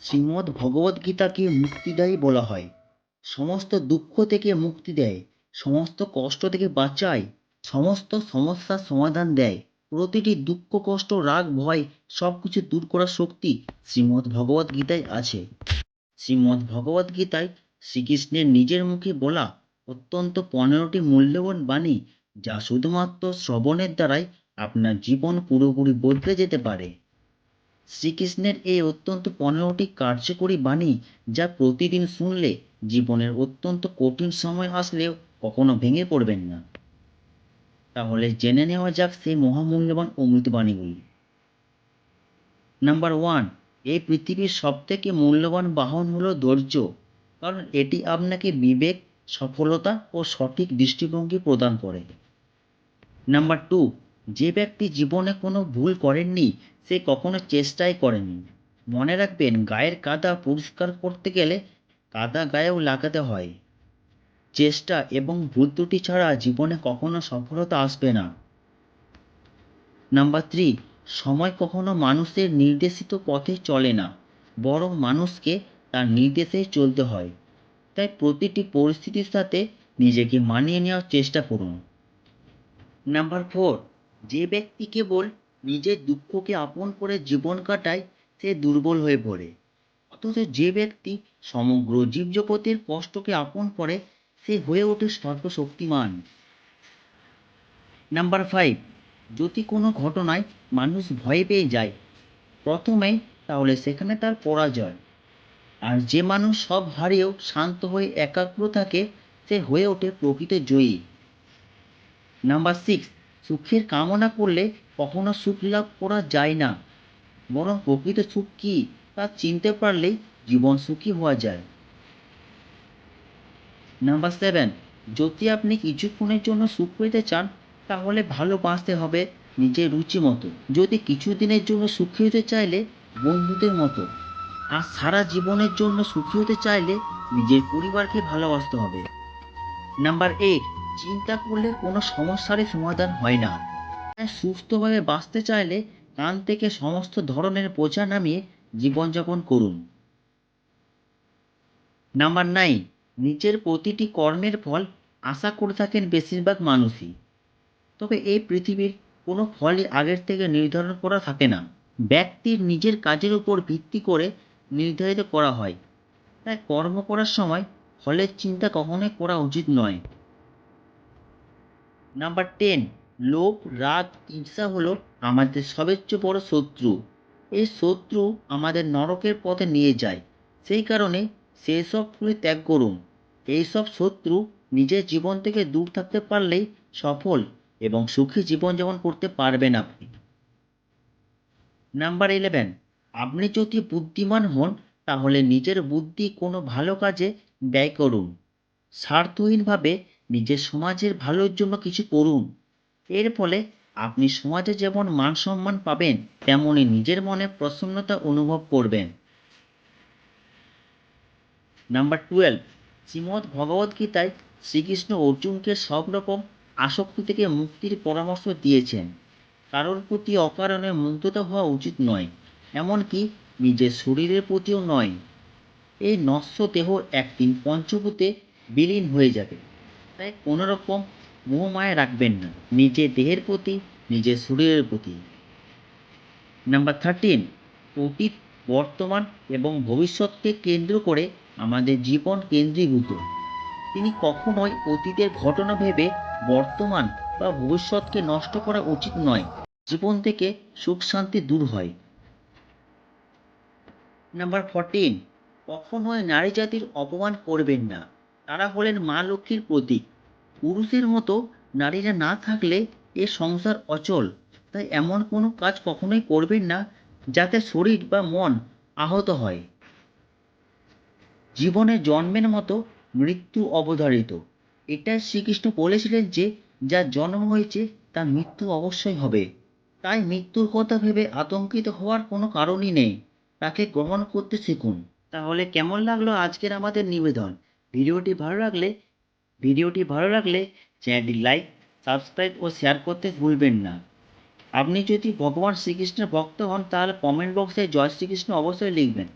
শ্রীমদ্ ভগবদ্গীতাকে মুক্তিদায়ী বলা হয়। সমস্ত দুঃখ থেকে মুক্তি দেয়, সমস্ত কষ্ট থেকে বাঁচায়, সমস্ত সমস্যার সমাধান দেয়, প্রতিটি দুঃখ, কষ্ট, রাগ, ভয় সব কিছু দূর করার শক্তি শ্রীমদ্ ভগবদ্গীতায় আছে। শ্রীমদ্ ভগবদ্গীতায় শ্রীকৃষ্ণের নিজের মুখে বলা অত্যন্ত পনেরোটি মূল্যবান বাণী যা শুধুমাত্র শ্রবণের দ্বারাই আপনার জীবন পুরোপুরি বদলে যেতে পারে। শ্রীকৃষ্ণের এই অত্যন্ত পনেরোটি কার্যকরী বাণী যা প্রতিদিন শুনলে জীবনের অত্যন্ত কঠিন সময় আসলেও কখনো ভেঙে পড়বেন না। তাহলে জেনে নেওয়া যাক সেই মহামূল্যবান অমৃতবাণীগুলি নাম্বার ওয়ান এই পৃথিবীর সবথেকে মূল্যবান বাহন হলো ধৈর্য, কারণ এটি আপনাকে বিবেক, সফলতা ও সঠিক দৃষ্টিভঙ্গি প্রদান করে। নাম্বার টু যে ব্যক্তি জীবনে কোনো ভুল করেননি, সে কখনো চেষ্টাই করেনি। মনে রাখবেন, গায়ের কাদা পরিষ্কার করতে গেলে কাদা গায়েও লাগাতে হয়। চেষ্টা এবং ভুল ত্রুটি ছাড়া জীবনে কখনো সফলতা আসবে না। নাম্বার থ্রি, সময় কখনো মানুষের নির্দেশিত পথে চলে না, বরং মানুষকে তার নির্দেশেই চলতে হয়। তাই প্রতিটি পরিস্থিতির সাথে নিজেকে মানিয়ে নেওয়ার চেষ্টা করুন। নাম্বার ফোর যে ব্যক্তি কেবল নিজের দুঃখকে আপন করে জীবন কাটায়, সে দুর্বল হয়ে পড়ে। অথচ যে ব্যক্তি সমগ্র জীবজগতের কষ্টকে আপন করে, সে হয়ে ওঠে সর্বশক্তিমান। নাম্বার ফাইভ যদি কোনো ঘটনায় মানুষ ভয় পেয়ে যায়, প্রথমে তাহলে সেখানে তার পরাজয়। আর যে মানুষ সব হারিয়েও শান্ত হয়ে একাগ্র থাকে, সে হয়ে ওঠে প্রকৃত জয়ী। নাম্বার সিক্স সুখের কামনা করলে কখনো সুখ লাভ করা যায় না। বরং প্রকৃত সুখ কী তা চিনতে পারলেই জীবন সুখী হওয়া যায়। নাম্বার সেভেন যদি আপনি কিছুক্ষণের জন্য সুখ পেতে চান, তাহলে ভালোবাসতে হবে নিজের রুচি মতো। যদি কিছুদিনের জন্য সুখী হতে চাইলে, বন্ধুদের মতো। আর সারা জীবনের জন্য সুখী হতে চাইলে নিজের পরিবারকে ভালোবাসতে হবে। নাম্বার এইট চিন্তা করলে কোনো সমস্যারই সমাধান হয় না। তাই সুস্থভাবে বাঁচতে চাইলে কান থেকে সমস্ত ধরনের বোঝা নামিয়ে জীবনযাপন করুন। নাম্বার নাইন, নিজের প্রতিটি কর্মের ফল আশা করে থাকেন বেশিরভাগ মানুষই। তবে এই পৃথিবীর কোনো ফলই আগের থেকে নির্ধারণ করা থাকে না। ব্যক্তির নিজের কাজের উপর ভিত্তি করে নির্ধারিত করা হয়। তাই কর্ম করার সময় ফলের চিন্তা কখনোই করা উচিত নয়। নাম্বার টেন লোভ, রাগ, ঈর্ষা হলো আমাদের সবচেয়ে বড় শত্রু। এই শত্রু আমাদের নরকের পথে নিয়ে যায়। সেই কারণে সেই সবগুলি ত্যাগ করুন। এইসব শত্রু নিজের জীবন থেকে দূর থাকতে পারলেই সফল এবং সুখী জীবনযাপন করতে পারবেন আপনি। নাম্বার ইলেভেন আপনি যদি বুদ্ধিমান হন, তাহলে নিজের বুদ্ধি কোনো ভালো কাজে ব্যয় করুন। স্বার্থহীনভাবে নিজের সমাজের ভালোর জন্য কিছু করুন। এর ফলে আপনি সমাজে যেমন মান সম্মান পাবেন তেমনই নিজের মনে প্রসন্নতা অনুভব করবেন। নাম্বার টুয়েলভ, শ্রীমদ্ ভগবদ্গীতায় শ্রীকৃষ্ণ অর্জুনকে সব রকম আসক্তি থেকে মুক্তির পরামর্শ দিয়েছেন। কারোর প্রতি অকারণে মুগ্ধতা হওয়া উচিত নয়, এমনকি নিজের শরীরের প্রতিও নয়। এই নশ্বর দেহ একদিন পঞ্চভূতে বিলীন হয়ে যাবে। তাই কোনো রকম মোহমায়া রাখবেন না। নিজের দেহের প্রতি নিজের শরীরের প্রতি। নাম্বার থার্টিন অতীত বর্তমান এবং ভবিষ্যৎকে কেন্দ্র করে আমাদের জীবন কেন্দ্রীভূত। তিনি কখনোই অতীতের ঘটনা ভেবে বর্তমান বা ভবিষ্যৎকে নষ্ট করা উচিত নয়। জীবন থেকে সুখ শান্তি দূর হয়। নাম্বার ফোরটিন কখনোই নারী জাতির অপমান করবেন না। তারা হলেন মা লক্ষ্মীর প্রতীক পুরুষের মতো নারীরা না থাকলে এ সংসার অচল। তাই এমন কোনো কাজ কখনোই করবেন না, যাতে শরীর বা মন আহত হয়। জীবনে জন্মের মতো মৃত্যু অবধারিত। এটা শ্রীকৃষ্ণ বলেছিলেন যে যার জন্ম হয়েছে, তার মৃত্যু অবশ্যই হবে। তাই মৃত্যুর কথা ভেবে আতঙ্কিত হওয়ার কোনো কারণই নেই। তাকে গ্রহণ করতে শিখুন। তাহলে কেমন লাগল আজকের আমাদের নিবেদন? ভিডিওটি ভালো লাগলে, ভিডিওটি ভালো লাগলে চ্যানেলটি লাইক, সাবস্ক্রাইব ও শেয়ার করতে ভুলবেন না। আপনি যদি ভগবান শ্রীকৃষ্ণের ভক্ত হন, তাহলে কমেন্ট বক্সে জয় শ্রীকৃষ্ণ অবশ্যই লিখবেন।